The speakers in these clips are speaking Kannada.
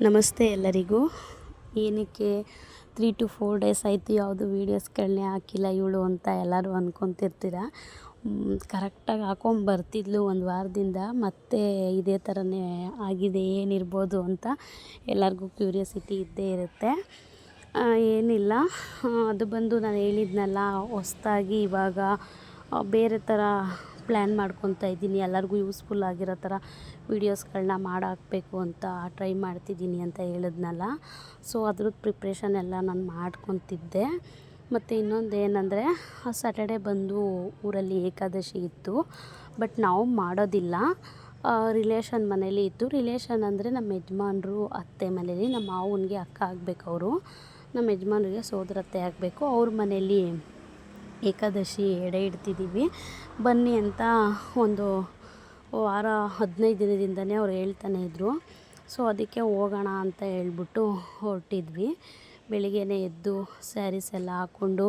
ನಮಸ್ತೆ ಎಲ್ಲರಿಗೂ. ಏನಕ್ಕೆ ತ್ರೀ ಟು ಫೋರ್ ಡೇಸ್ ಆಯಿತು, ಯಾವುದು ವೀಡಿಯೋಸ್ಗಳನ್ನೇ ಹಾಕಿಲ್ಲ ಇವಳು ಅಂತ ಎಲ್ಲರೂ ಅಂದ್ಕೊತಿರ್ತೀರ ಕರೆಕ್ಟಾಗಿ ಹಾಕೊಂಡು ಬರ್ತಿದ್ಲು ಒಂದು ವಾರದಿಂದ, ಮತ್ತೆ ಇದೇ ಥರನೇ ಆಗಿದೆ, ಏನಿರ್ಬೋದು ಅಂತ ಎಲ್ಲರಿಗೂ ಕ್ಯೂರಿಯಾಸಿಟಿ ಇದ್ದೇ ಇರುತ್ತೆ. ಏನಿಲ್ಲ. ಅದು ಬಂದು ನಾನು ಹೇಳಿದ್ನಲ್ಲ, ಹೊಸ್ದಾಗಿ ಇವಾಗ ಬೇರೆ ಥರ ಪ್ಲ್ಯಾನ್ ಮಾಡ್ಕೊತಾ ಇದ್ದೀನಿ. ಎಲ್ಲರಿಗೂ ಯೂಸ್ಫುಲ್ ಆಗಿರೋ ಥರ ವೀಡಿಯೋಸ್ಗಳನ್ನ ಮಾಡಾಕಬೇಕು ಅಂತ ಟ್ರೈ ಮಾಡ್ತಿದ್ದೀನಿ ಅಂತ ಹೇಳಿದ್ನಲ್ಲ. ಸೊ ಅದ್ರದ್ದು ಪ್ರಿಪ್ರೇಷನ್ ಎಲ್ಲ ನಾನು ಮಾಡ್ಕೊತಿದ್ದೆ. ಮತ್ತು ಇನ್ನೊಂದು ಏನಂದರೆ ಸ್ಯಾಟರ್ಡೆ ಬಂದು ಊರಲ್ಲಿ ಏಕಾದಶಿ ಇತ್ತು. ಬಟ್ ನಾವು ಮಾಡೋದಿಲ್ಲ. ರಿಲೇಷನ್ ಮನೇಲಿ ಇತ್ತು. ರಿಲೇಷನ್ ಅಂದರೆ ನಮ್ಮ ಯಜಮಾನ್ರು ಅತ್ತೆ ಮನೇಲಿ ನಮ್ಮ ಮಾವನಿಗೆ ಅಕ್ಕ ಆಗಬೇಕು ಅವರು. ನಮ್ಮ ಯಜಮಾನ್ರಿಗೆ ಸೋದರತ್ತೆ ಆಗಬೇಕು. ಅವ್ರ ಮನೇಲಿ ಏಕಾದಶಿ ಎಡೆ ಇಡ್ತಿದ್ದೀವಿ. ಬನ್ನಿ ಅಂತ ಒಂದು ವಾರ ಹದಿನೈದು ದಿನದಿಂದನೇ ಅವ್ರು ಹೇಳ್ತಾನೆ ಇದ್ದರು ಸೊ ಅದಕ್ಕೆ ಹೋಗೋಣ ಅಂತ ಹೇಳ್ಬಿಟ್ಟು ಹೊರಟಿದ್ವಿ. ಬೆಳಿಗ್ಗೆನೇ ಎದ್ದು ಸ್ಯಾರೀಸ್ ಎಲ್ಲ ಹಾಕ್ಕೊಂಡು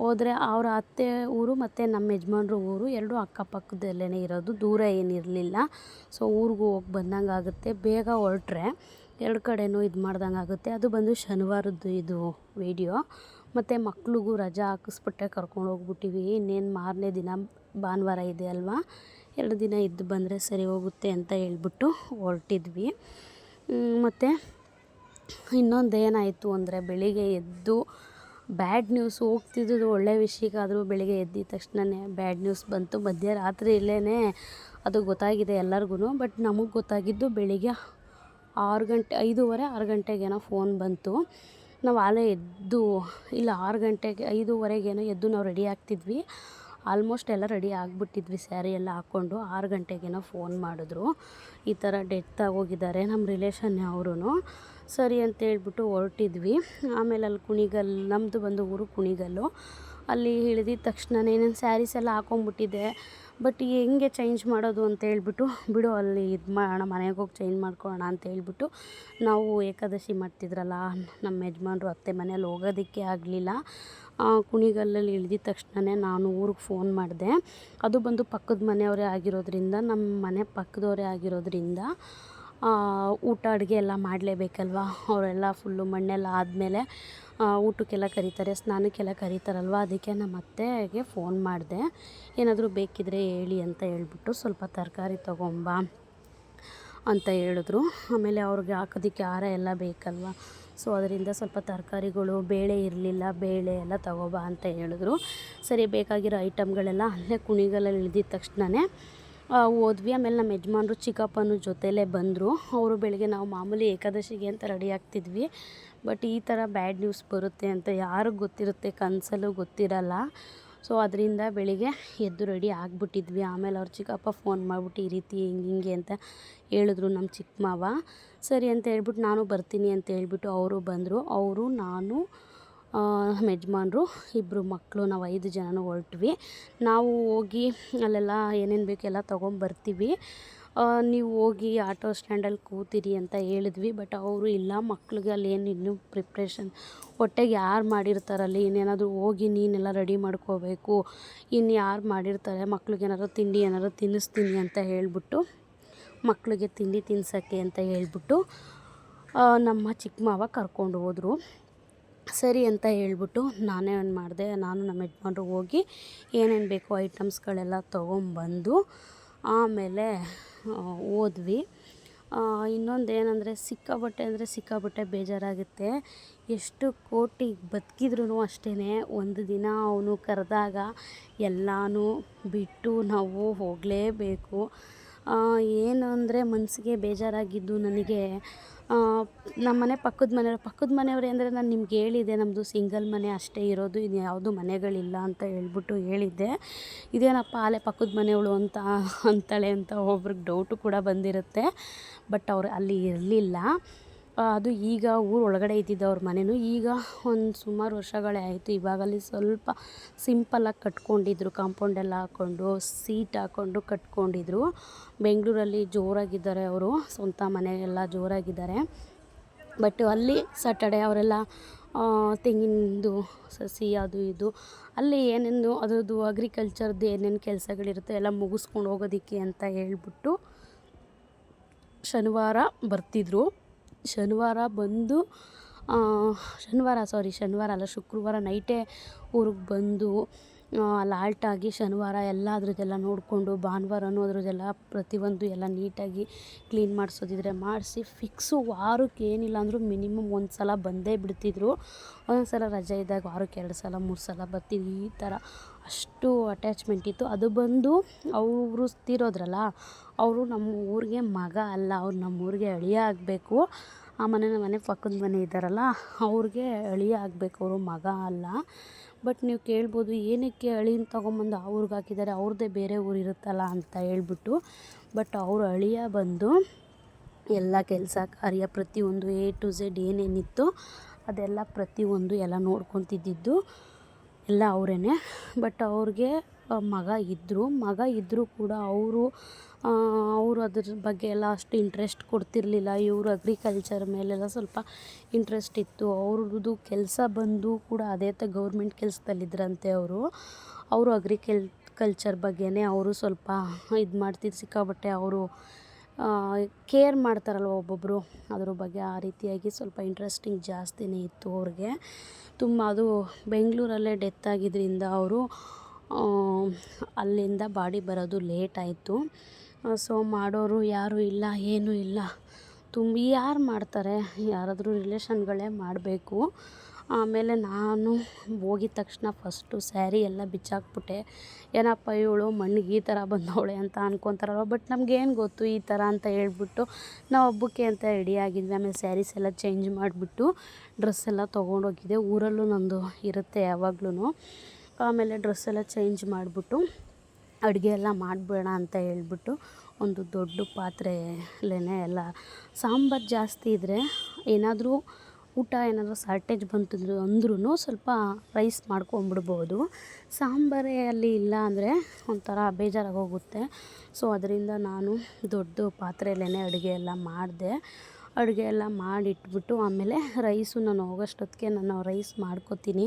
ಹೋದರೆ ಅವರ ಅತ್ತೆ ಊರು ಮತ್ತು ನಮ್ಮ ಯಜಮಾನ್ರು ಊರು ಎರಡೂ ಅಕ್ಕಪಕ್ಕದಲ್ಲೇ ಇರೋದು. ದೂರ ಏನಿರಲಿಲ್ಲ. ಸೊ ಊರಿಗೂ ಹೋಗಿ ಬಂದಂಗೆ ಆಗುತ್ತೆ ಬೇಗ ಹೊರಟ್ರೆ ಎರಡು ಕಡೆಯೂ ಇದು ಮಾಡ್ದಂಗೆ ಆಗುತ್ತೆ ಅದು ಬಂದು ಶನಿವಾರದ್ದು ಇದು ವೀಡಿಯೋ ಮತ್ತು ಮಕ್ಳಿಗೂ ರಜಾ ಹಾಕಿಸ್ಬಿಟ್ಟೆ ಕರ್ಕೊಂಡು ಹೋಗ್ಬಿಟ್ಟಿವಿ. ಇನ್ನೇನು ಮಾರನೇ ದಿನ ಭಾನುವಾರ ಇದೆ ಅಲ್ವಾ? ಎರಡು ದಿನ ಇದ್ದು ಬಂದರೆ ಸರಿ ಹೋಗುತ್ತೆ ಅಂತ ಹೇಳ್ಬಿಟ್ಟು ಹೊರಟಿದ್ವಿ. ಮತ್ತು ಇನ್ನೊಂದು ಏನಾಯಿತು ಅಂದರೆ ಬೆಳಿಗ್ಗೆ ಎದ್ದು ಬ್ಯಾಡ್ ನ್ಯೂಸ್ ಹೋಗ್ತಿದ್ದು ಒಳ್ಳೆ ವಿಷಯಕ್ಕಾದರೂ ಬೆಳಿಗ್ಗೆ ಎದ್ದಿದ ತಕ್ಷಣವೇ ಬ್ಯಾಡ್ ನ್ಯೂಸ್ ಬಂತು. ಮಧ್ಯರಾತ್ರಿಯಲ್ಲೇ ಅದು ಗೊತ್ತಾಗಿದೆ ಎಲ್ಲರಿಗೂ ಬಟ್ ನಮಗೆ ಗೊತ್ತಾಗಿದ್ದು ಬೆಳಿಗ್ಗೆ ಆರು ಗಂಟೆ, ಐದೂವರೆ, ಆರು ಗಂಟೆಗೇನೋ ಫೋನ್ ಬಂತು. ನಾವು ಆಲೇ ಎದ್ದು ಇಲ್ಲ ಆರು ಗಂಟೆಗೆ ಐದೂವರೆಗೇನೋ ಎದ್ದು ನಾವು ರೆಡಿ ಆಗ್ತಿದ್ವಿ. ಆಲ್ಮೋಸ್ಟ್ ಎಲ್ಲ ರೆಡಿ ಆಗಿಬಿಟ್ಟಿದ್ವಿ ಸ್ಯಾರಿ ಎಲ್ಲ ಹಾಕ್ಕೊಂಡು ಆರು ಗಂಟೆಗೇನೋ ಫೋನ್ ಮಾಡಿದ್ರು. ಈ ಥರ ಡೆತ್ ಆಗೋಗಿದ್ದಾರೆ ನಮ್ಮ ರಿಲೇಷನ್ ಅವರೂ ಸರಿ ಅಂತ ಹೇಳ್ಬಿಟ್ಟು ಹೊರಟಿದ್ವಿ. ಆಮೇಲೆ ಅಲ್ಲಿ ಕುಣಿಗಲ್ ನಮ್ಮದು ಬಂದು ಊರು ಕುಣಿಗಲ್ಲು. ಅಲ್ಲಿ ಇಳಿದಿದ ತಕ್ಷಣನೇ ನಾನು ಸ್ಯಾರೀಸ್ ಎಲ್ಲ ಹಾಕೊಂಬಿಟ್ಟಿದ್ದೆ. ಬಟ್ ಹೆಂಗೆ ಚೇಂಜ್ ಮಾಡೋದು ಅಂತ ಹೇಳ್ಬಿಟ್ಟು, ಬಿಡು ಅಲ್ಲಿ ಇದು ಮಾಡೋಣ, ಮನೆಗೆ ಹೋಗಿ ಚೇಂಜ್ ಮಾಡ್ಕೊಳ್ಳೋಣ ಅಂತ ಹೇಳ್ಬಿಟ್ಟು ನಾವು ಏಕಾದಶಿ ಮಾಡ್ತಿದ್ರಲ್ಲ, ನಮ್ಮ ಯಜಮಾನ್ರು ಅತ್ತೆ ಮನೇಲಿ ಹೋಗೋದಕ್ಕೆ ಆಗಲಿಲ್ಲ. ಕುಣಿಗಲ್ಲಲ್ಲಿ ಇಳ್ದಿದ ತಕ್ಷಣವೇ ನಾನು ಊರಿಗೆ ಫೋನ್ ಮಾಡಿದೆ. ಅದು ಬಂದು ಪಕ್ಕದ ಮನೆಯವರೇ ಆಗಿರೋದ್ರಿಂದ ನಮ್ಮ ಮನೆ ಪಕ್ಕದವರೇ ಆಗಿರೋದ್ರಿಂದ ಊಟ ಅಡುಗೆ ಎಲ್ಲ ಮಾಡಲೇಬೇಕಲ್ವ? ಅವರೆಲ್ಲ ಫುಲ್ಲು ಮಣ್ಣೆಲ್ಲ ಆದಮೇಲೆ ಊಟಕ್ಕೆಲ್ಲ ಕರೀತಾರೆ, ಸ್ನಾನಕ್ಕೆಲ್ಲ ಕರೀತಾರಲ್ವ? ಅದಕ್ಕೆ ನಮ್ಮ ಅತ್ತೆಗೆ ಫೋನ್ ಮಾಡಿದೆ. ಏನಾದರೂ ಬೇಕಿದ್ದರೆ ಹೇಳಿ ಅಂತ ಹೇಳ್ಬಿಟ್ಟು ಸ್ವಲ್ಪ ತರಕಾರಿ ತೊಗೊಂಬಾ ಅಂತ ಹೇಳಿದ್ರು. ಆಮೇಲೆ ಅವ್ರಿಗೆ ಹಾಕೋದಕ್ಕೆ ಹಾರ ಎಲ್ಲ ಬೇಕಲ್ವ? ಸೊ ಅದರಿಂದ ಸ್ವಲ್ಪ ತರಕಾರಿಗಳು, ಬೇಳೆ ಇರಲಿಲ್ಲ, ಬೇಳೆ ಎಲ್ಲ ತಗೋಬಾ ಅಂತ ಹೇಳಿದ್ರು. ಸರಿ, ಬೇಕಾಗಿರೋ ಐಟಮ್ಗಳೆಲ್ಲ ಅಲ್ಲೇ ಕುಣಿಗಲಲ್ಲಿ ಇಳಿದಿದ ತಕ್ಷಣವೇ ಹೋದ್ವಿ ಆಮೇಲೆ ನಮ್ಮ ಯಜಮಾನ್ರು ಚಿಕ್ಕಪ್ಪನ ಜೊತೆಲೇ ಬಂದರು. ಅವರು ಬೆಳಗ್ಗೆ ನಾವು ಮಾಮೂಲಿ ಏಕಾದಶಿಗೆ ಅಂತ ರೆಡಿ ಆಗ್ತಿದ್ವಿ. ಬಟ್ ಈ ಥರ ಬ್ಯಾಡ್ ನ್ಯೂಸ್ ಬರುತ್ತೆ ಅಂತ ಯಾರಿಗೆ ಗೊತ್ತಿರುತ್ತೆ, ಕನಸಲ್ಲೂ ಗೊತ್ತಿರಲ್ಲ. ಸೊ, ಅದರಿಂದ ಬೆಳಿಗ್ಗೆ ಎದ್ದು ರೆಡಿ ಆಗಿಬಿಟ್ಟಿದ್ವಿ. ಆಮೇಲೆ ಅವ್ರ ಚಿಕ್ಕಪ್ಪ ಫೋನ್ ಮಾಡಿಬಿಟ್ಟು ಈ ರೀತಿ ಹಿಂಗೆ ಹಿಂಗೆ ಅಂತ ಹೇಳಿದ್ರು ನಮ್ಮ ಚಿಕ್ಕ ಮಾವ ಸರಿ ಅಂತ ಹೇಳ್ಬಿಟ್ಟು ನಾನು ಬರ್ತೀನಿ ಅಂತ ಹೇಳ್ಬಿಟ್ಟು ಅವರು ಬಂದರು. ಅವರು, ನಾನು ನಮ್ಮ ಯಜಮಾನ್ರು ಇಬ್ಬರು ಮಕ್ಕಳು, ನಾವು ಐದು ಜನನೂ ಹೊರಟ್ವಿ. ನಾವು ಹೋಗಿ ಅಲ್ಲೆಲ್ಲ ಏನೇನು ಬೇಕು ಎಲ್ಲ ತೊಗೊಂಬರ್ತೀವಿ ನೀವು ಹೋಗಿ ಆಟೋ ಸ್ಟ್ಯಾಂಡಲ್ಲಿ ಕೂತಿರಿ ಅಂತ ಹೇಳಿದ್ವಿ, ಬಟ್ ಅವರು ಇಲ್ಲ. ಮಕ್ಳಿಗೆ ಅಲ್ಲಿ ಏನು ಇನ್ನೂ ಪ್ರಿಪ್ರೇಷನ್ ಹೊಟ್ಟೆಗೆ ಯಾರು ಮಾಡಿರ್ತಾರಲ್ಲಿ ಇನ್ನೇನಾದರೂ ಹೋಗಿ ನೀನೆಲ್ಲ ರೆಡಿ ಮಾಡ್ಕೋಬೇಕು. ಇನ್ನು ಯಾರು ಮಾಡಿರ್ತಾರೆ? ಮಕ್ಳಿಗೆ ಏನಾದರೂ ತಿಂಡಿ ಏನಾದ್ರು ತಿನ್ನಿಸ್ತೀನಿ ಅಂತ ಹೇಳಿಬಿಟ್ಟು ಮಕ್ಕಳಿಗೆ ತಿಂಡಿ ತಿನ್ಸೋಕ್ಕೆ ಅಂತ ಹೇಳ್ಬಿಟ್ಟು ನಮ್ಮ ಚಿಕ್ಕ ಮಾವ ಕರ್ಕೊಂಡು ಹೋದರು. ಸರಿ ಅಂತ ಹೇಳ್ಬಿಟ್ಟು ನಾನೇ ಏನು ಮಾಡಿದೆ. ನಾನು ನಮ್ಮ ಯಜಮಾನ್ರು ಹೋಗಿ ಏನೇನು ಬೇಕು ಐಟಮ್ಸ್ಗಳೆಲ್ಲ ತೊಗೊಂಬಂದು ಆಮೇಲೆ ಹೋದ್ವಿ ಇನ್ನೊಂದು ಏನಂದರೆ ಸಿಕ್ಕಾಬಟ್ಟೆ ಅಂದರೆ ಸಿಕ್ಕಾಬಟ್ಟೆ ಬೇಜಾರಾಗುತ್ತೆ. ಎಷ್ಟು ಕೋಟಿ ಬದುಕಿದ್ರೂ ಅಷ್ಟೇ ಒಂದು ದಿನ ಅವನು ಕರೆದಾಗ ಎಲ್ಲನೂ ಬಿಟ್ಟು ನಾವು ಹೋಗಲೇಬೇಕು. ಏನು ಅಂದರೆ ಮನಸ್ಸಿಗೆ ಬೇಜಾರಾಗಿದ್ದು ನನಗೆ. ನಮ್ಮ ಮನೆ ಪಕ್ಕದ ಮನೆಯವ್ರು ಪಕ್ಕದ ಮನೆಯವ್ರು ಅಂದರೆ ನಾನು ನಿಮ್ಗೆ ಹೇಳಿದೆ ನಮ್ಮದು ಸಿಂಗಲ್ ಮನೆ ಅಷ್ಟೇ ಇರೋದು ಇನ್ನು ಯಾವುದು ಮನೆಗಳಿಲ್ಲ ಅಂತ ಹೇಳ್ಬಿಟ್ಟು ಹೇಳಿದ್ದೆ. ಇದೇನಪ್ಪ ಆಲೆ ಪಕ್ಕದ ಮನೆಯವಳು ಅಂತ, ಅಂತಾಳೆ ಅಂತ ಒಬ್ರಿಗೆ ಡೌಟು ಕೂಡ ಬಂದಿರುತ್ತೆ. ಬಟ್ ಅವ್ರು ಅಲ್ಲಿ ಇರಲಿಲ್ಲ. ಅದು ಈಗ ಊರೊಳಗಡೆ ಇದ್ದಿದ್ದು ಅವ್ರ ಮನೆಯೂ ಈಗ ಒಂದು ಸುಮಾರು ವರ್ಷಗಳೇ ಆಯಿತು. ಇವಾಗ ಅಲ್ಲಿ ಸ್ವಲ್ಪ ಸಿಂಪಲ್ಲಾಗಿ ಕಟ್ಕೊಂಡಿದ್ರು. ಕಾಂಪೌಂಡ್ ಎಲ್ಲ ಹಾಕ್ಕೊಂಡು ಸೀಟ್ ಹಾಕ್ಕೊಂಡು ಕಟ್ಕೊಂಡಿದ್ರು. ಬೆಂಗಳೂರಲ್ಲಿ ಜೋರಾಗಿದ್ದಾರೆ ಅವರು. ಸ್ವಂತ ಮನೆ ಎಲ್ಲ ಜೋರಾಗಿದ್ದಾರೆ. ಬಟ್ ಅಲ್ಲಿ ಸಾಟರ್ಡೆ ಅವರೆಲ್ಲ ತೆಂಗಿನದು ಸಸಿ ಅದು ಇದು, ಅಲ್ಲಿ ಏನೇನು ಅದರದ್ದು ಅಗ್ರಿಕಲ್ಚರ್ದು ಏನೇನು ಕೆಲಸಗಳಿರುತ್ತೆ ಎಲ್ಲ ಮುಗಿಸ್ಕೊಂಡು ಹೋಗೋದಕ್ಕೆ ಅಂತ ಹೇಳ್ಬಿಟ್ಟು ಶನಿವಾರ ಬರ್ತಿದ್ರು. ಶನಿವಾರ ಬಂದು ಶನಿವಾರ ಸಾರಿ ಶನಿವಾರ ಅಲ್ಲ ಶುಕ್ರವಾರ ನೈಟೇ ಊರಿಗೆ ಬಂದು ಅಲ್ಲಿ ಆಲ್ಟಾಗಿ ಶನಿವಾರ ಎಲ್ಲ ಅದರದ್ದೆಲ್ಲ ನೋಡಿಕೊಂಡು ಭಾನುವಾರನೂ ಅದರದ್ದೆಲ್ಲ ಪ್ರತಿಯೊಂದು ಎಲ್ಲ ನೀಟಾಗಿ ಕ್ಲೀನ್ ಮಾಡಿಸೋದಿದ್ರೆ ಮಾಡಿಸಿ ಫಿಕ್ಸು ವಾರಕ್ಕೆ ಏನಿಲ್ಲ ಅಂದರೂ ಮಿನಿಮಮ್ ಒಂದು ಸಲ ಬಂದೇ ಬಿಡ್ತಿದ್ರು. ಒಂದೊಂದು ಸಲ ರಜೆ ಇದ್ದಾಗ ವಾರಕ್ಕೆ ಎರಡು ಸಲ, ಮೂರು ಸಲ ಬರ್ತೀವಿ ಈ ಥರ ಅಷ್ಟು ಅಟ್ಯಾಚ್ಮೆಂಟ್ ಇತ್ತು. ಅದು ಬಂದು ಅವರು ತೀರೋದ್ರಲ್ಲ, ಅವರು ನಮ್ಮ ಊರಿಗೆ ಮಗ ಅಲ್ಲ, ಅವ್ರು ನಮ್ಮ ಊರಿಗೆ ಅಳಿಯ ಆಗಬೇಕು. ಆ ಮನೆ ಮನೆ ಪಕ್ಕದ ಮನೆ ಇದ್ದಾರಲ್ಲ, ಅವ್ರಿಗೆ ಅಳಿಯ ಆಗಬೇಕು. ಅವರು ಮಗ ಅಲ್ಲ. ಬಟ್ ನೀವು ಕೇಳ್ಬೋದು, ಏನಕ್ಕೆ ಅಳಿನ ತೊಗೊಂಬಂದು ಆ ಊರಿಗೆ ಹಾಕಿದ್ದಾರೆ ಅವ್ರದ್ದೇ ಬೇರೆ ಊರು ಇರುತ್ತಲ್ಲ ಅಂತ ಹೇಳ್ಬಿಟ್ಟು. ಬಟ್ ಅವ್ರ ಅಳಿಯ ಬಂದು ಎಲ್ಲ ಕೆಲಸ ಕಾರ್ಯ ಪ್ರತಿಯೊಂದು ಎ ಟು ಝೆಡ್ ಏನೇನಿತ್ತು ಅದೆಲ್ಲ ಪ್ರತಿಯೊಂದು ಎಲ್ಲ ನೋಡ್ಕೊತಿದ್ದಿದ್ದು ಎಲ್ಲ ಅವರೇ ಬಟ್ ಅವ್ರಿಗೆ ಮಗ ಇದ್ದರು ಮಗ ಇದ್ದರೂ ಕೂಡ ಅವರು ಅವರು ಅದ್ರ ಬಗ್ಗೆ ಎಲ್ಲ ಅಷ್ಟು ಇಂಟ್ರೆಸ್ಟ್ ಕೊಡ್ತಿರಲಿಲ್ಲ. ಇವರು ಅಗ್ರಿಕಲ್ಚರ್ ಮೇಲೆಲ್ಲ ಸ್ವಲ್ಪ ಇಂಟ್ರೆಸ್ಟ್ ಇತ್ತು. ಅವ್ರದ್ದು ಕೆಲಸ ಬಂದು ಕೂಡ ಅದೇ ತ ಗೌರ್ಮೆಂಟ್ ಕೆಲಸದಲ್ಲಿದ್ದರಂತೆ ಅವರು. ಅವರು ಅಗ್ರಿಕಲ್ ಕಲ್ಚರ್ ಬಗ್ಗೆನೇ ಅವರು ಸ್ವಲ್ಪ ಇದು ಮಾಡ್ತಿದ್ದು ಸಿಕ್ಕಾಪಟ್ಟೆ. ಅವರು ಕೇರ್ ಮಾಡ್ತಾರಲ್ವ ಒಬ್ಬೊಬ್ಬರು ಅದ್ರ ಬಗ್ಗೆ ಆ ರೀತಿಯಾಗಿ ಸ್ವಲ್ಪ ಇಂಟ್ರೆಸ್ಟಿಂಗ್ ಜಾಸ್ತಿನೇ ಇತ್ತು ಅವ್ರಿಗೆ. ತುಂಬ ಅದು ಬೆಂಗಳೂರಲ್ಲೇ ಡೆತ್ ಆಗಿದ್ದರಿಂದ ಅವರು ಅಲ್ಲಿಂದ ಬಾಡಿ ಬರೋದು ಲೇಟ್ ಆಯಿತು. ಸೊ ಮಾಡೋರು ಯಾರೂ ಇಲ್ಲ, ಏನೂ ಇಲ್ಲ. ತುಂಬ ಯಾರು ಮಾಡ್ತಾರೆ? ಯಾರಾದರೂ ರಿಲೇಷನ್ಗಳೇ ಮಾಡಬೇಕು. ಆಮೇಲೆ ನಾನು ಹೋಗಿದ ತಕ್ಷಣ ಫಸ್ಟು ಸ್ಯಾರಿ ಎಲ್ಲ ಬಿಚ್ಚಾಕ್ಬಿಟ್ಟೆ. ಏನಪ್ಪ ಇವಳು ಮಣ್ಣಿಗೆ ಈ ಥರ ಬಂದವಳೆ ಅಂತ ಅನ್ಕೊತಾರಲ್ವ? ಬಟ್ ನಮಗೇನು ಗೊತ್ತು ಈ ಥರ ಅಂತ ಹೇಳ್ಬಿಟ್ಟು ನಾವು ಹಬ್ಬಕ್ಕೆ ಅಂತ ರೆಡಿ ಆಗಿದ್ವಿ. ಆಮೇಲೆ ಸ್ಯಾರೀಸ್ ಎಲ್ಲ ಚೇಂಜ್ ಮಾಡಿಬಿಟ್ಟು ಡ್ರೆಸ್ ಎಲ್ಲ ತೊಗೊಂಡೋಗಿದ್ದೆ. ಊರಲ್ಲೂ ನಂದು ಇರುತ್ತೆ ಯಾವಾಗ್ಲೂ ಆಮೇಲೆ ಡ್ರೆಸ್ ಎಲ್ಲ ಚೇಂಜ್ ಮಾಡಿಬಿಟ್ಟು ಅಡುಗೆ ಎಲ್ಲ ಮಾಡಬೇಡ ಅಂತ ಹೇಳ್ಬಿಟ್ಟು ಒಂದು ದೊಡ್ಡ ಪಾತ್ರೆಲೇ ಎಲ್ಲ ಸಾಂಬಾರು ಜಾಸ್ತಿ ಇದ್ದರೆ ಏನಾದರೂ ಊಟ ಏನಾದರೂ ಸಾರ್ಟೇಜ್ ಬಂತು ಅಂದ್ರೂ ಸ್ವಲ್ಪ ರೈಸ್ ಮಾಡ್ಕೊಂಬಿಡ್ಬೋದು ಸಾಂಬಾರೇ ಅಲ್ಲಿ ಇಲ್ಲ ಅಂದರೆ ಒಂಥರ ಬೇಜಾರಾಗೋಗುತ್ತೆ. ಸೊ ಅದರಿಂದ ನಾನು ದೊಡ್ಡ ಪಾತ್ರೆಯಲ್ಲೇ ಅಡುಗೆ ಎಲ್ಲ ಮಾಡಿದೆ. ಅಡುಗೆ ಎಲ್ಲ ಮಾಡಿಟ್ಬಿಟ್ಟು ಆಮೇಲೆ ರೈಸು ನಾನು ಹೋಗೋಷ್ಟೊತ್ತಿಗೆ ನಾನು ರೈಸ್ ಮಾಡ್ಕೊತೀನಿ,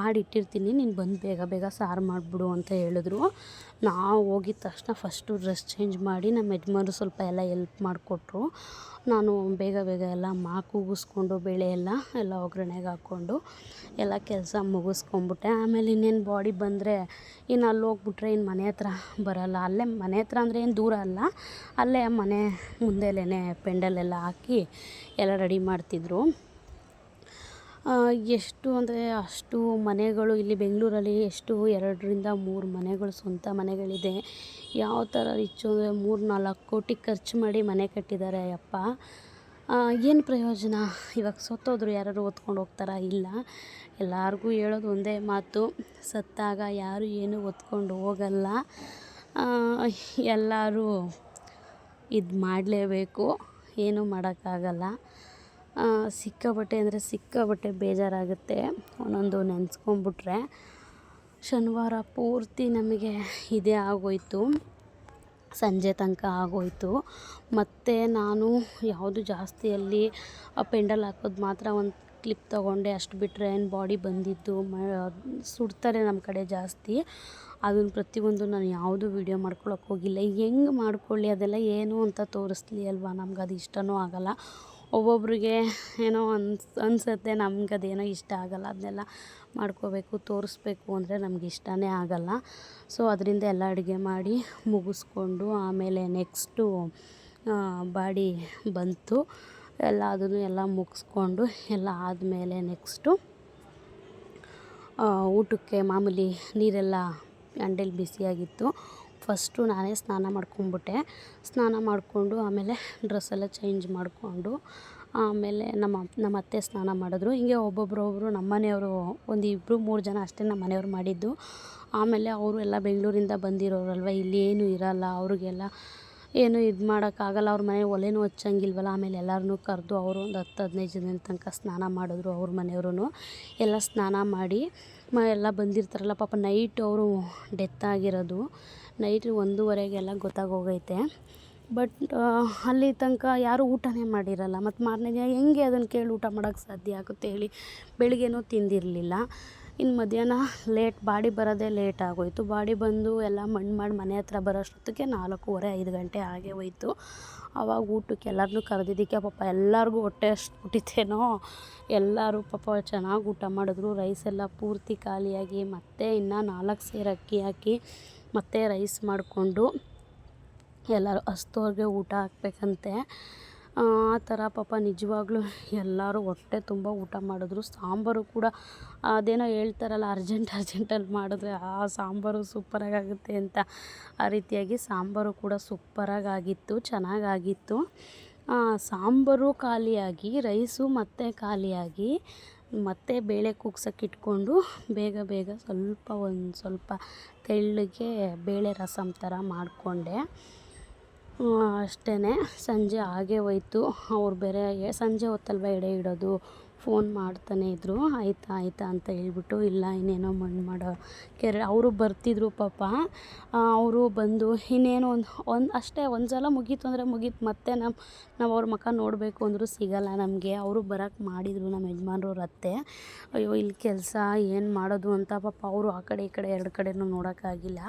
ಮಾಡಿಟ್ಟಿರ್ತೀನಿ, ನೀನು ಬಂದು ಬೇಗ ಬೇಗ ಸಾರು ಮಾಡಿಬಿಡು ಅಂತ ಹೇಳಿದ್ರು. ನಾವು ಹೋಗಿದ ತಕ್ಷಣ ಫಸ್ಟು ಡ್ರೆಸ್ ಚೇಂಜ್ ಮಾಡಿ ನಮ್ಮ ಯಜಮಾನ್ರು ಸ್ವಲ್ಪ ಎಲ್ಲ ಎಲ್ಪ್ ಮಾಡಿಕೊಟ್ರು. ನಾನು ಬೇಗ ಬೇಗ ಎಲ್ಲ ಮಾ ಕೂಗಿಸ್ಕೊಂಡು ಬೇಳೆ ಎಲ್ಲ ಎಲ್ಲ ಒಗ್ಗರಣೆಗೆ ಹಾಕ್ಕೊಂಡು ಎಲ್ಲ ಕೆಲಸ ಮುಗಿಸ್ಕೊಂಬಿಟ್ಟೆ ಆಮೇಲೆ ಇನ್ನೇನು ಬಾಡಿ ಬಂದರೆ ಇನ್ನು ಅಲ್ಲಿ ಹೋಗ್ಬಿಟ್ರೆ ಇನ್ನು ಮನೆ ಹತ್ರ ಬರೋಲ್ಲ. ಅಲ್ಲೇ ಮನೆ ಹತ್ರ ಅಂದರೆ ಏನು ದೂರ ಅಲ್ಲ. ಅಲ್ಲೇ ಮನೆ ಮುಂದೆಲೇ ಪೆಂಡಲೆಲ್ಲ ಹಾಕಿ ಎಲ್ಲ ರೆಡಿ ಮಾಡ್ತಿದ್ರು. ಎಷ್ಟು ಅಂದರೆ ಅಷ್ಟು ಮನೆಗಳು ಇಲ್ಲಿ ಬೆಂಗಳೂರಲ್ಲಿ ಎಷ್ಟು ಎರಡರಿಂದ ಮೂರು ಮನೆಗಳು ಸ್ವಂತ ಮನೆಗಳಿದೆ. ಯಾವ ಥರ ರಿಚ್ಚು ಅಂದರೆ ಮೂರು ನಾಲ್ಕು ಕೋಟಿ ಖರ್ಚು ಮಾಡಿ ಮನೆ ಕಟ್ಟಿದ್ದಾರೆ ಅಪ್ಪ ಏನು ಪ್ರಯೋಜನ? ಇವಾಗ ಸತ್ತೋದ್ರು ಯಾರಾದ್ರು ಹೊತ್ಕೊಂಡು ಹೋಗ್ತಾರಾ? ಇಲ್ಲ. ಎಲ್ಲರಿಗೂ ಹೇಳೋದು ಒಂದೇ ಮಾತು, ಸತ್ತಾಗ ಯಾರು ಏನು ಹೊತ್ಕೊಂಡು ಹೋಗಲ್ಲ. ಎಲ್ಲರೂ ಇದು ಮಾಡಲೇಬೇಕು. ಏನೂ ಮಾಡೋಕ್ಕಾಗಲ್ಲ. ಸಿಕ್ಕಾಪಟ್ಟೆ ಅಂದರೆ ಸಿಕ್ಕಾಪಟ್ಟೆ ಬೇಜಾರಾಗುತ್ತೆ. ಒಂದೊಂದು ನೆನೆಸ್ಕೊಂಬಿಟ್ರೆ ಶನಿವಾರ ಪೂರ್ತಿ ನಮಗೆ ಇದೇ ಆಗೋಯಿತು. ಸಂಜೆ ತನಕ ಆಗೋಯಿತು. ಮತ್ತು ನಾನು ಯಾವುದು ಜಾಸ್ತಿ ಅಲ್ಲಿ ಪೆಂಡಲ್ ಹಾಕೋದು ಮಾತ್ರ ಒಂದು ಕ್ಲಿಪ್ ತೊಗೊಂಡೆ. ಅಷ್ಟು ಬಿಟ್ಟರೆ ಏನು ಬಾಡಿ ಬಂದಿದ್ದು, ಮ, ಸುಡ್ತಾರೆ ನಮ್ಮ ಕಡೆ ಜಾಸ್ತಿ. ಅದನ್ನು ಪ್ರತಿಯೊಂದು ನಾನು ಯಾವುದು ವೀಡಿಯೋ ಮಾಡ್ಕೊಳಕ್ಕೆ ಹೋಗಿಲ್ಲ. ಹೆಂಗೆ ಮಾಡ್ಕೊಳ್ಳಿ? ಅದೆಲ್ಲ ಏನು ಅಂತ ತೋರಿಸ್ಲಿ ಅಲ್ವಾ? ನಮ್ಗೆ ಅದು ಇಷ್ಟವೂ ಆಗೋಲ್ಲ. ಒಬ್ಬೊಬ್ಬರಿಗೆ ಏನೋ ಅನ್ಸ್, ಅನಿಸುತ್ತೆ ನಮ್ಗೆ ಅದೇನೋ ಇಷ್ಟ ಆಗೋಲ್ಲ, ಅದನ್ನೆಲ್ಲ ಮಾಡ್ಕೋಬೇಕು, ತೋರಿಸ್ಬೇಕು ಅಂದರೆ ನಮ್ಗೆ ಇಷ್ಟವೇ ಆಗೋಲ್ಲ. ಸೊ, ಅದರಿಂದ ಎಲ್ಲ ಅಡುಗೆ ಮಾಡಿ ಮುಗಿಸ್ಕೊಂಡು ಆಮೇಲೆ ನೆಕ್ಸ್ಟು ಬಾಡಿ ಬಂತು. ಎಲ್ಲ ಅದನ್ನು ಎಲ್ಲ ಮುಗಿಸ್ಕೊಂಡು ಎಲ್ಲ ಆದಮೇಲೆ ನೆಕ್ಸ್ಟು ಊಟಕ್ಕೆ ಮಾಮೂಲಿ ನೀರೆಲ್ಲ ಹಂಡೆಲಿ ಬಿಸಿಯಾಗಿತ್ತು. ಫಸ್ಟು ನಾನೇ ಸ್ನಾನ ಮಾಡ್ಕೊಂಬಿಟ್ಟೆ. ಸ್ನಾನ ಮಾಡಿಕೊಂಡು ಆಮೇಲೆ ಡ್ರೆಸ್ಸೆಲ್ಲ ಚೇಂಜ್ ಮಾಡಿಕೊಂಡು ಆಮೇಲೆ ನಮ್ಮ ನಮ್ಮ ಅತ್ತೆ ಸ್ನಾನ ಮಾಡಿದ್ರು. ಹಿಂಗೆ ಒಬ್ಬೊಬ್ರು ಒಬ್ಬರು ನಮ್ಮ ಮನೆಯವರು, ಒಂದು ಇಬ್ಬರು ಮೂರು ಜನ ಅಷ್ಟೇ ನಮ್ಮ ಮನೆಯವ್ರು ಮಾಡಿದ್ದು. ಆಮೇಲೆ ಅವರು ಎಲ್ಲ ಬೆಂಗಳೂರಿಂದ ಬಂದಿರೋರಲ್ವ, ಇಲ್ಲಿ ಏನೂ ಇರೋಲ್ಲ, ಅವ್ರಿಗೆಲ್ಲ ಏನು ಇದು ಮಾಡೋಕ್ಕಾಗಲ್ಲ, ಅವ್ರ ಮನೆ ಒಲೆನೂ ಹಚ್ಚಂಗಿಲ್ವಲ್ಲ, ಆಮೇಲೆ ಎಲ್ಲರನ್ನೂ ಕರೆದು ಅವರು ಒಂದು ಹತ್ತು ಹದಿನೈದು ಜನ ತನಕ ಸ್ನಾನ ಮಾಡಿದ್ರು ಅವ್ರ ಮನೆಯವ್ರೂ ಎಲ್ಲ ಸ್ನಾನ ಮಾಡಿ ಮ, ಎಲ್ಲ ಬಂದಿರ್ತಾರಲ್ಲ, ಪಾಪ ನೈಟ್ ಅವರು ಡೆತ್ ಆಗಿರೋದು. ನೈಟ್ ಒಂದೂವರೆಗೆಲ್ಲ ಗೊತ್ತಾಗೋಗೈತೆ. ಬಟ್ ಅಲ್ಲಿ ತನಕ ಯಾರೂ ಊಟನೇ ಮಾಡಿರಲ್ಲ. ಮತ್ತು ಮಾರನೇ ದಿನ ಹೆಂಗೆ ಅದನ್ನು ಕೇಳಿ ಊಟ ಮಾಡೋಕ್ಕೆ ಸಾಧ್ಯ ಆಗುತ್ತೆ ಹೇಳಿ ಬೆಳಿಗ್ಗೆನೂ ತಿಂದಿರಲಿಲ್ಲ. ಇನ್ನು ಮಧ್ಯಾಹ್ನ ಲೇಟ್ ಬಾಡಿ ಬರೋದೇ ಲೇಟ್ ಆಗೋಯಿತು. ಬಾಡಿ ಬಂದು ಎಲ್ಲ ಮಣ್ಣು ಮಾಡಿ ಮನೆ ಹತ್ರ ಬರೋಷ್ಟೊತ್ತಿಗೆ ನಾಲ್ಕೂವರೆ, ಐದು ಗಂಟೆ ಆಗೇ ಹೋಯ್ತು. ಆವಾಗ ಊಟಕ್ಕೆ ಎಲ್ಲರನ್ನೂ ಕರೆದಿದ್ದಕ್ಕೆ ಪಾಪ ಎಲ್ಲರಿಗೂ ಹೊಟ್ಟೆ ಅಷ್ಟು ಹುಟ್ಟಿತೇನೋ ಎಲ್ಲರೂ ಪಾಪ ಚೆನ್ನಾಗಿ ಊಟ ಮಾಡಿದ್ರು. ರೈಸ್ ಎಲ್ಲ ಪೂರ್ತಿ ಖಾಲಿಯಾಗಿ ಮತ್ತೆ ಇನ್ನು ನಾಲ್ಕು ಸೇರು ಅಕ್ಕಿ ಹಾಕಿ ಮತ್ತೆ ರೈಸ್ ಮಾಡಿಕೊಂಡು ಎಲ್ಲರೂ ಹಸ್ದವ್ರಿಗೆ ಊಟ ಹಾಕ್ಬೇಕಂತೆ. ಆ ಥರ ಪಾಪ ನಿಜವಾಗ್ಲೂ ಎಲ್ಲರೂ ಹೊಟ್ಟೆ ತುಂಬ ಊಟ ಮಾಡಿದ್ರು. ಸಾಂಬಾರು ಕೂಡ ಅದೇನೋ ಹೇಳ್ತಾರಲ್ಲ, ಅರ್ಜೆಂಟ್ ಅರ್ಜೆಂಟಲ್ಲಿ ಮಾಡಿದ್ರೆ ಆ ಸಾಂಬಾರು ಸೂಪರಾಗಿ ಆಗುತ್ತೆ ಅಂತ ಆ ರೀತಿಯಾಗಿ ಸಾಂಬಾರು ಕೂಡ ಸೂಪರಾಗಿ ಆಗಿತ್ತು ಚೆನ್ನಾಗಾಗಿತ್ತು ಸಾಂಬಾರು ಖಾಲಿಯಾಗಿ, ರೈಸು ಮತ್ತೆ ಖಾಲಿಯಾಗಿ ಮತ್ತೆ ಬೇಳೆ ಕೂಗ್ಸೋಕೆ ಇಟ್ಕೊಂಡು ಬೇಗ ಬೇಗ ಸ್ವಲ್ಪ ಒಂದು ಸ್ವಲ್ಪ ತೆಳ್ಳಗೆ ಬೇಳೆ ರಸಮ್ ಥರ ಮಾಡಿಕೊಂಡೆ. ಅಷ್ಟೇ ಸಂಜೆ ಆಗೇ ಹೋಯ್ತು. ಅವ್ರು ಬೇರೆ ಸಂಜೆ ಹೊತ್ತಲ್ವ ಎಡೆ ಇಡೋದು, ಫೋನ್ ಮಾಡ್ತಾನೆ ಇದ್ದರು ಆಯಿತಾ ಆಯಿತಾ ಅಂತ ಹೇಳ್ಬಿಟ್ಟು, ಇಲ್ಲ, ಇನ್ನೇನೋ ಮಣ್ಣು ಮಾಡೋ ಕೆರೆ. ಅವರು ಬರ್ತಿದ್ರು ಪಾಪ. ಅವರು ಬಂದು, ಇನ್ನೇನು ಒಂದು ಒಂದು, ಅಷ್ಟೇ ಒಂದು ಸಲ ಮುಗೀತು ಅಂದರೆ ಮುಗೀತು, ಮತ್ತೆ ನಮ್ಮ ನಾವು ಅವ್ರ ಮುಖ ನೋಡಬೇಕು ಅಂದರೂ ಸಿಗಲ್ಲ ನಮಗೆ. ಅವರು ಬರೋಕ್ಕೆ ಮಾಡಿದರು ನಮ್ಮ ಯಜಮಾನ್ರವ್ರ ಅತ್ತೆ ಅಯ್ಯೋ ಇಲ್ಲಿ ಕೆಲಸ, ಏನು ಮಾಡೋದು? ಅಂತ ಪಾಪ, ಅವರು ಆ ಕಡೆ, ಈ ಕಡೆ, ಎರಡು ಕಡೆನೂ ನೋಡೋಕ್ಕಾಗಿಲ್ಲ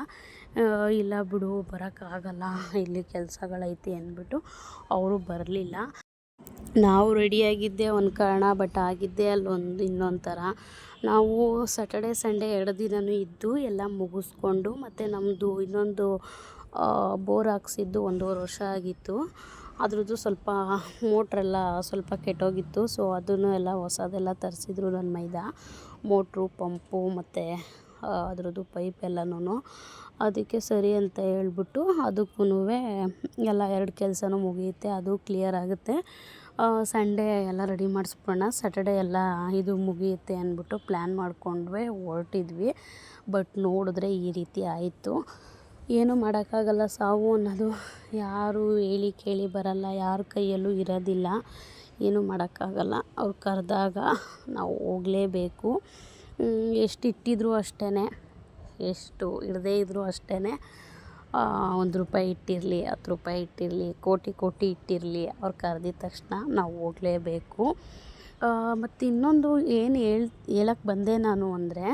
ಇಲ್ಲ ಬಿಡು, ಬರೋಕ್ಕಾಗಲ್ಲ, ಇಲ್ಲಿ ಕೆಲಸಗಳೈತಿ ಅಂದ್ಬಿಟ್ಟು ಅವರು ಬರಲಿಲ್ಲ. ನಾವು ರೆಡಿಯಾಗಿದ್ದೆ ಒಂದು ಕಾರಣ ಬಟ್ ಆಗಿದ್ದೆ ಅಲ್ಲೊಂದು ಇನ್ನೊಂದು ಥರ ನಾವು ಸ್ಯಾಟರ್ಡೆ ಸಂಡೇ ಎರಡು ದಿನವೂ ಇದ್ದು ಎಲ್ಲ ಮುಗಿಸ್ಕೊಂಡು ಮತ್ತು ನಮ್ಮದು ಇನ್ನೊಂದು ಬೋರ್ ಹಾಕ್ಸಿದ್ದು ಒಂದೂವರೆ ವರ್ಷ ಆಗಿತ್ತು. ಅದ್ರದ್ದು ಸ್ವಲ್ಪ ಮೋಟ್ರೆಲ್ಲ ಸ್ವಲ್ಪ ಕೆಟ್ಟೋಗಿತ್ತು ಸೊ ಅದನ್ನು ಎಲ್ಲ ಹೊಸದೆಲ್ಲ ತರಿಸಿದ್ರು ನನ್ನ ಮೈದಾ. ಮೋಟ್ರು ಪಂಪು ಮತ್ತು ಅದ್ರದ್ದು ಪೈಪ್ ಎಲ್ಲನೂ ಅದಕ್ಕೆ ಸರಿ ಅಂತ ಹೇಳ್ಬಿಟ್ಟು ಅದಕ್ಕೂ ಎಲ್ಲ ಎರಡು ಕೆಲಸನೂ ಮುಗಿಯುತ್ತೆ, ಅದು ಕ್ಲಿಯರ್ ಆಗುತ್ತೆ. ಸಂಡೇ ಎಲ್ಲ ರೆಡಿ ಮಾಡಿಸ್ಬಿಡೋಣ ಸ್ಯಾಟರ್ಡೇ ಎಲ್ಲ ಇದು ಮುಗಿಯುತ್ತೆ ಅಂದ್ಬಿಟ್ಟು ಪ್ಲ್ಯಾನ್ ಮಾಡಿಕೊಂಡ್ವಿ ಹೊರಟಿದ್ವಿ. ಬಟ್ ನೋಡಿದ್ರೆ ಈ ರೀತಿ ಆಯಿತು. ಏನೂ ಮಾಡೋಕ್ಕಾಗಲ್ಲ ಸಾವು ಅನ್ನೋದು. ಯಾರು ಹೇಳಿ ಕೇಳಿ ಬರಲ್ಲ, ಯಾರ ಕೈಯಲ್ಲೂ ಇರೋದಿಲ್ಲ. ಏನೂ ಮಾಡೋಕ್ಕಾಗಲ್ಲ. ಅವ್ರು ಕರೆದಾಗ ನಾವು ಹೋಗಲೇಬೇಕು. ಎಷ್ಟು ಇಟ್ಟಿದ್ರು ಅಷ್ಟೇ ಎಷ್ಟು ಇಡದೇ ಇದ್ದರೂ ಅಷ್ಟೇ ಒಂದು ರೂಪಾಯಿ ಇಟ್ಟಿರಲಿ, ಹತ್ತು ರೂಪಾಯಿ ಇಟ್ಟಿರಲಿ, ಕೋಟಿ ಕೋಟಿ ಇಟ್ಟಿರಲಿ, ಅವ್ರು ಕರೆದಿದ ತಕ್ಷಣ ನಾವು ಹೋಗಲೇಬೇಕು. ಮತ್ತು ಇನ್ನೊಂದು ಏನು ಹೇಳ್ ಹೇಳಕ್ಕೆ ಬಂದೆ ನಾನು ಅಂದರೆ,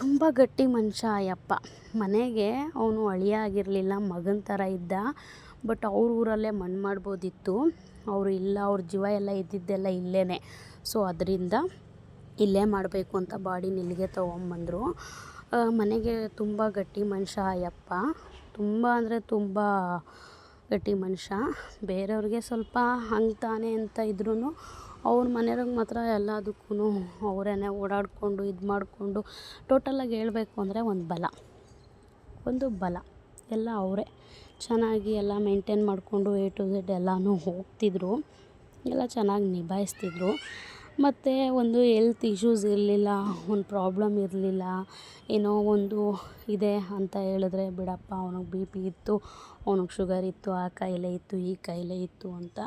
ತುಂಬ ಗಟ್ಟಿ ಮನುಷ್ಯ ಅಯ್ಯಪ್ಪ. ಮನೆಗೆ ಅವನು ಅಳಿಯ ಆಗಿರಲಿಲ್ಲ, ಮಗನ ಥರ ಇದ್ದ, ಬಟ್ ಅವ್ರ ಊರಲ್ಲೇ ಮಣ್ಣು ಮಾಡ್ಬೋದಿತ್ತು. ಅವರು ಇಲ್ಲ, ಅವ್ರ ಜೀವ ಎಲ್ಲ ಇದ್ದಿದ್ದೆಲ್ಲ ಇಲ್ಲೇ ಸೊ, ಅದರಿಂದ ಇಲ್ಲೇ ಮಾಡಬೇಕು ಅಂತ ಬಾಡಿನ ಇಲ್ಲಿಗೆ ತೊಗೊಂಬಂದರು. ಮನೆಗೆ ತುಂಬ ಗಟ್ಟಿ ಮನುಷ್ಯ ಯಪ್ಪ ತುಂಬ ಅಂದರೆ ತುಂಬ ಗಟ್ಟಿ ಮನುಷ್ಯ. ಬೇರೆಯವ್ರಿಗೆ ಸ್ವಲ್ಪ ಹಂಗೆ ತಾನೇ ಅಂತ ಇದ್ರೂ ಅವ್ರ ಮನೆಯವ್ರಿಗೆ ಮಾತ್ರ ಎಲ್ಲದಕ್ಕೂ ಅವರೇ ಓಡಾಡಿಕೊಂಡು, ಇದು ಮಾಡಿಕೊಂಡು ಟೋಟಲಾಗಿ ಹೇಳಬೇಕು ಅಂದರೆ ಒಂದು ಬಲ. ಒಂದು ಬಲ. ಎಲ್ಲ ಅವರೇ. ಚೆನ್ನಾಗಿ ಎಲ್ಲ ಮೇಂಟೈನ್ ಮಾಡಿಕೊಂಡು ಎ ಟು ಝೆಡ್ ಎಲ್ಲನೂ ಹೋಗ್ತಿದ್ರು. ಎಲ್ಲ ಚೆನ್ನಾಗಿ ನಿಭಾಯಿಸ್ತಿದ್ರು. ಮತ್ತು ಒಂದು ಎಲ್ತ್ ಇಶ್ಯೂಸ್ ಇರಲಿಲ್ಲ, ಒಂದು ಪ್ರಾಬ್ಲಮ್ ಇರಲಿಲ್ಲ, ಏನೋ ಒಂದು ಇದೆ ಅಂತ ಹೇಳಿದ್ರೆ, ಬಿಡಪ್ಪ, ಅವ್ನಿಗೆ ಬಿ ಪಿ ಇತ್ತು, ಅವ್ನಿಗೆ ಶುಗರ್ ಇತ್ತು, ಆ ಕಾಯಿಲೆ ಇತ್ತು, ಈ ಕಾಯಿಲೆ ಇತ್ತು ಅಂತ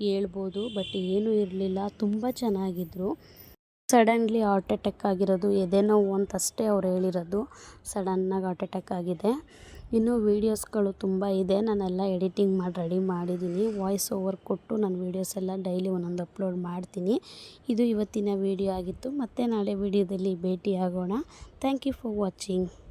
ಹೇಳ್ಬೋದು. ಬಟ್ ಏನೂ ಇರಲಿಲ್ಲ, ತುಂಬ ಚೆನ್ನಾಗಿದ್ರು. ಸಡನ್ಲಿ ಹಾರ್ಟ್ ಅಟ್ಯಾಕ್ ಆಗಿರೋದು ಎದೆ ನೋವು ಅಂತಷ್ಟೇ ಅವ್ರು ಹೇಳಿರೋದು. ಸಡನ್ನಾಗಿ ಹಾರ್ಟ್ ಅಟ್ಯಾಕ್ ಆಗಿದೆ. ಇನ್ನೂ ವೀಡಿಯೋಸ್ಗಳು ತುಂಬ ಇದೆ. ನಾನೆಲ್ಲ ಎಡಿಟಿಂಗ್ ಮಾಡಿ ರೆಡಿ ಮಾಡಿದ್ದೀನಿ. ವಾಯ್ಸ್ ಓವರ್ ಕೊಟ್ಟು ನಾನು ವೀಡಿಯೋಸ್ ಎಲ್ಲ ಡೈಲಿ ಒಂದೊಂದು ಅಪ್ಲೋಡ್ ಮಾಡ್ತೀನಿ. ಇದು ಇವತ್ತಿನ ವೀಡಿಯೋ ಆಗಿತ್ತು. ಮತ್ತೆ ನಾಳೆ ವೀಡಿಯೋದಲ್ಲಿ ಭೇಟಿಯಾಗೋಣ. Thank you for watching.